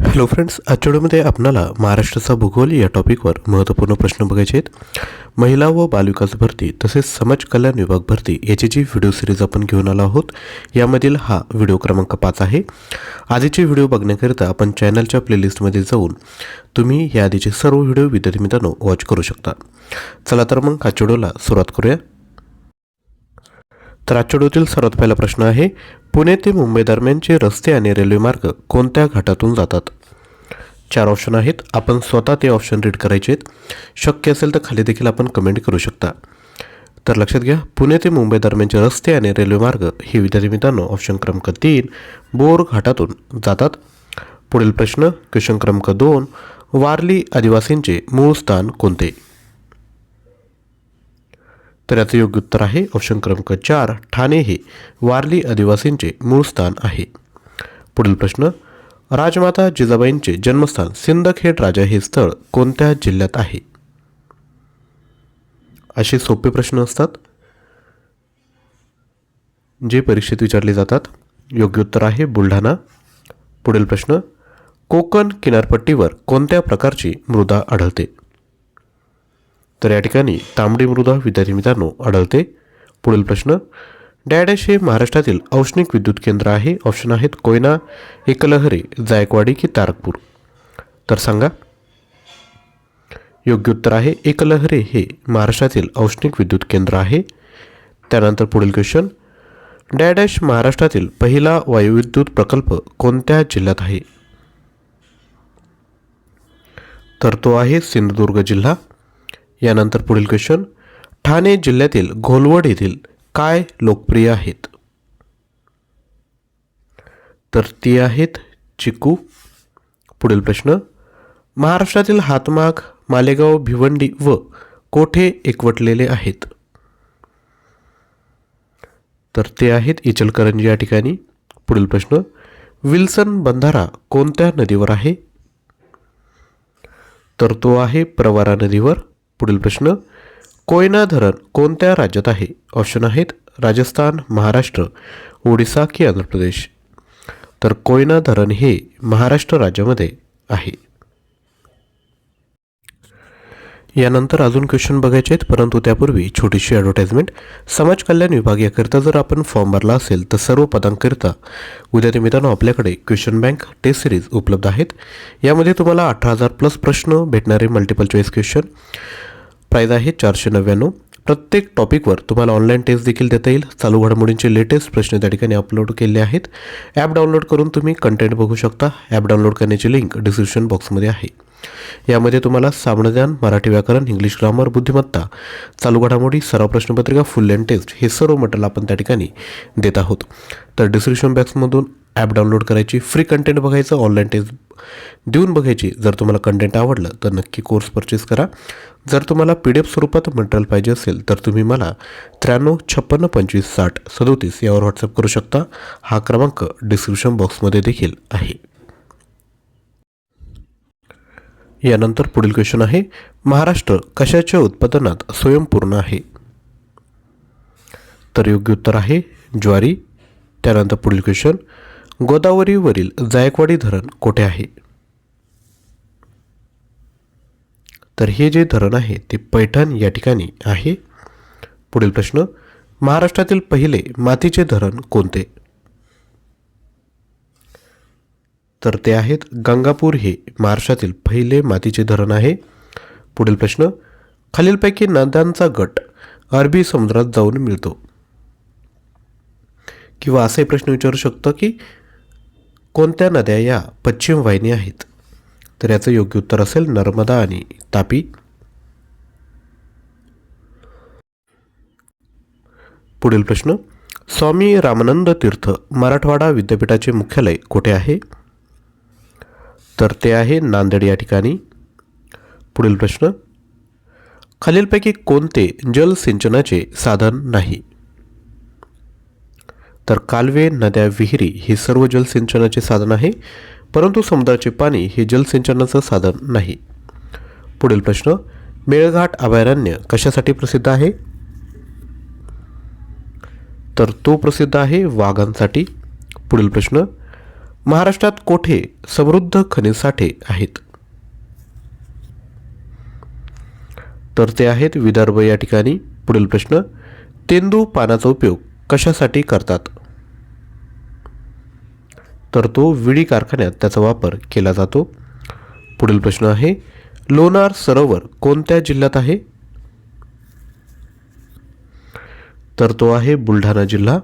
Hello friends आजच्या व्हिडिओमध्ये आपणाला महाराष्ट्राचा भूगोल या टॉपिकवर महत्त्वपूर्ण प्रश्न बघायचे आहेत. महिला व बालविकास भरती तसेच समाज कल्याण विभाग भरती याची जी व्हिडिओ सिरीज आपण घेऊन आलो आहोत. यामधील हा व्हिडिओ क्रमांक पाच आहे. आधीचे व्हिडिओ बघण्याकरिता आपण चॅनलच्या प्लेलिस्टमध्ये जाऊन तुम्ही या आधीचे सर्व व्हिडिओ विद्यार्थी मित्रांनो वॉच करू शकता. चला तर मग आजच्या व्हिडिओला सुरुवात करूया. तर आजच्या सर्वात पहिला प्रश्न आहे पुणे ते मुंबई दरम्यानचे रस्ते आणि रेल्वे मार्ग कोणत्या घाटातून जातात? चार ऑप्शन आहेत. आपण स्वतः ते ऑप्शन रीड करायचे आहेत. शक्य असेल तर खाली देखील आपण कमेंट करू शकता. तर लक्षात घ्या पुणे ते मुंबई दरम्यानचे रस्ते आणि रेल्वे मार्ग हे विद्यार्थी मित्रांनो ऑप्शन क्रमांक तीन बोर घाटातून जातात. पुढील प्रश्न क्वेश्चन क्रमांक दोन वारली आदिवासींचे मूळ स्थान कोणते? तर याचं योग्य उत्तर आहे ऑप्शन क्रमांक चार ठाणे हे वारली आदिवासींचे मूळ स्थान आहे. पुढील प्रश्न राजमाता जिजाबाईंचे जन्मस्थान सिंदखेड राजा हे स्थळ कोणत्या जिल्ह्यात आहे? असे सोपे प्रश्न असतात. जे परीक्षेत विचारले जातात योग्य उत्तर आहे बुलढाणा. पुढील प्रश्न कोकण किनारपट्टीवर कोणत्या प्रकारची मृदा आढळते? तर या ठिकाणी तांबडी मृदा विद्यार्थी मित्रांनो आढळते. पुढील प्रश्न डॅडॅश हे महाराष्ट्रातील औष्णिक विद्युत केंद्र आहे. ऑप्शन आहेत कोयना एकलहरे जायकवाडी की तारकपूर. तर सांगा. योग्य उत्तर आहे एकलहरे हे महाराष्ट्रातील औष्णिक विद्युत केंद्र आहे. त्यानंतर पुढील क्वेश्चन डॅडॅश महाराष्ट्रातील पहिला वायुविद्युत प्रकल्प कोणत्या जिल्ह्यात आहे? तर तो आहे सिंधुदुर्ग जिल्हा. यानंतर पुढील क्वेश्चन ठाणे जिल्ह्यातील घोलवड येथील काय लोकप्रिय आहेत? तर ती आहेत चिकू. पुढील प्रश्न. महाराष्ट्रातील हातमाग मालेगाव भिवंडी व कोठे एकवटलेले आहेत? तर ते आहेत इचलकरंजी या ठिकाणी. पुढील प्रश्न. विल्सन बंधारा कोणत्या नदीवर आहे? तर तो आहे प्रवारा नदीवर. पुढील प्रश्न कोयना धरण कोणत्या राज्यात आहे? ऑप्शन आहेत राजस्थान महाराष्ट्र ओडिसा की आंध्र प्रदेश. तर कोयना धरण हे महाराष्ट्र राज्यामध्ये आहे. यानंतर अजून क्वेश्चन बघायचे आहेत परंतु त्यापूर्वी छोटीशी ॲडव्हर्टाइजमेंट समाज कल्याण विभाग याकरिता जर आपण फॉर्म भरला असेल तर सर्व पदांकरिता उद्या ते मित्रांनो आपल्याकडे क्वेश्चन बँक टेस्ट सिरीज उपलब्ध आहेत. यामध्ये तुम्हाला अठरा हजार प्लस प्रश्न भेटणारे मल्टिपल चॉईस क्वेश्चन प्राईज आहे चारशे नव्याण्णव. प्रत्येक टॉपिकवर तुम्हाला ऑनलाईन टेस्ट देखील देता येईल. चालू घडामोडींचे लेटेस्ट प्रश्न त्या ठिकाणी अपलोड केले आहेत. ॲप डाउनलोड करून तुम्ही कंटेंट बघू शकता. ॲप डाउनलोड करण्याची लिंक डिस्क्रिप्शन बॉक्समध्ये आहे. यामध्ये तुम्हाला सामनाज्ञान मराठी व्याकरण इंग्लिश ग्रामर बुद्धिमत्ता चालू घडामोडी सराव प्रश्नपत्रिका फुल अँड टेस्ट हे सर्व मटेरियल आपण त्या ठिकाणी देत आहोत. तर डिस्क्रिप्शन बॉक्समधून ॲप डाउनलोड करायची फ्री कंटेंट बघायचं ऑनलाईन टेस्ट देऊन बघायची. जर तुम्हाला कंटेंट आवडलं तर नक्की कोर्स परचेस करा. जर तुम्हाला पी डी एफ स्वरूपात मटेरियल पाहिजे असेल तर तुम्ही मला त्र्याण्णव छप्पन्न पंचवीस साठ सदोतीस यावर व्हॉट्सअप करू शकता. हा क्रमांक डिस्क्रिप्शन बॉक्समध्ये देखील आहे. यानंतर पुढील क्वेश्चन आहे महाराष्ट्र कशाच्या उत्पादनात स्वयंपूर्ण आहे? तर योग्य उत्तर आहे ज्वारी. त्यानंतर पुढील क्वेश्चन गोदावरीवरील जायकवाडी धरण कोठे आहे? तर हे जे धरण आहे ते पैठण या ठिकाणी आहे. पुढील प्रश्न महाराष्ट्रातील पहिले मातीचे धरण कोणते? तर ते आहेत गंगापूर हे महाराष्ट्रातील पहिले मातीचे धरण आहे. पुढील प्रश्न खालीलपैकी नद्यांचा गट अरबी समुद्रात जाऊन मिळतो. किंवा असाही प्रश्न विचारू शकतो की कोणत्या नद्या या पश्चिम वाहिनी आहेत? तर याचं योग्य उत्तर असेल नर्मदा आणि तापी. पुढील प्रश्न स्वामी रामानंद तीर्थ मराठवाडा विद्यापीठाचे मुख्यालय कुठे आहे? तर ते आहे नांदेड या ठिकाणी. पुढील प्रश्न खालीलपैकी कोणते जलसिंचनाचे साधन नाही? तर कालवे नद्या विहिरी हे सर्व जलसिंचनाचे साधन आहे परंतु समुद्राचे पाणी हे जलसिंचनाचं साधन नाही. पुढील प्रश्न मेळघाट अभयारण्य कशासाठी प्रसिद्ध आहे? तर तो प्रसिद्ध आहे वाघांसाठी. पुढील प्रश्न महाराष्ट्रात कोठे समृद्ध खनिज साठे आहेत? तर ते आहेत विदर्भ या ठिकाणी. पुढील प्रश्न तेंदू पानाचा उपयोग कशासाठी करतात? तर तो विडी कारखान्यात त्याचा वापर केला जातो. पुढील प्रश्न आहे लोणार सरोवर कोणत्या जिल्ह्यात आहे? तर तो आहे बुलढाणा जिल्हा.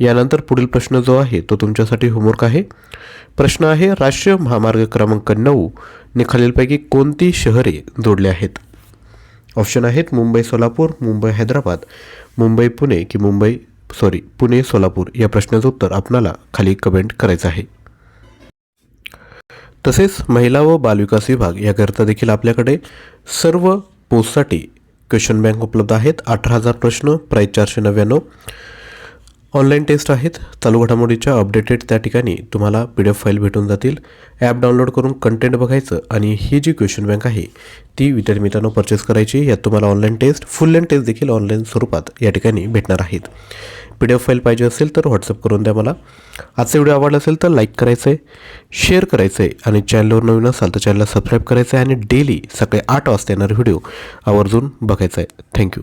यानंतर पुढील प्रश्न जो आहे तो तुमच्यासाठी होमवर्क आहे. प्रश्न आहे राष्ट्रीय महामार्ग क्रमांक नऊ ने खालीलपैकी कोणती शहरे जोडली आहेत? ऑप्शन आहेत मुंबई सोलापूर मुंबई हैदराबाद मुंबई पुणे की मुंबई सॉरी पुणे सोलापूर या प्रश्नाचं उत्तर आपणाला खाली कमेंट करायचं आहे. तसेच महिला व बालविकास विभाग याकरिता देखील आपल्याकडे सर्व पोस्टसाठी क्वेश्चन बँक उपलब्ध आहेत. अठरा हजार प्रश्न प्राईस चारशे नव्याण्णव. ऑनलाईन टेस्ट आहेत. चालू घडामोडीच्या अपडेटेड त्या ठिकाणी तुम्हाला पी डी एफ फाईल भेटून जातील. ॲप डाउनलोड करून कंटेंट बघायचं आणि ही जी क्वेश्चन बँक आहे ती विद्यार्थी मित्रांनो परचेस करायची. यात तुम्हाला online test full length test देखील ऑनलाईन स्वरूपात या ठिकाणी भेटणार आहेत. पी डी एफ फाईल पाहिजे असेल तर व्हॉट्सअप करून द्या मला. आजचा व्हिडिओ आवडला असेल तर लाईक करायचं आहे शेअर करायचं आहे आणि चॅनलवर नवीन असाल तर चॅनलला सबस्क्राईब करायचं आहे आणि डेली सकाळी आठ वाजता येणारे व्हिडिओ आवर्जून बघायचा आहे थँक्यू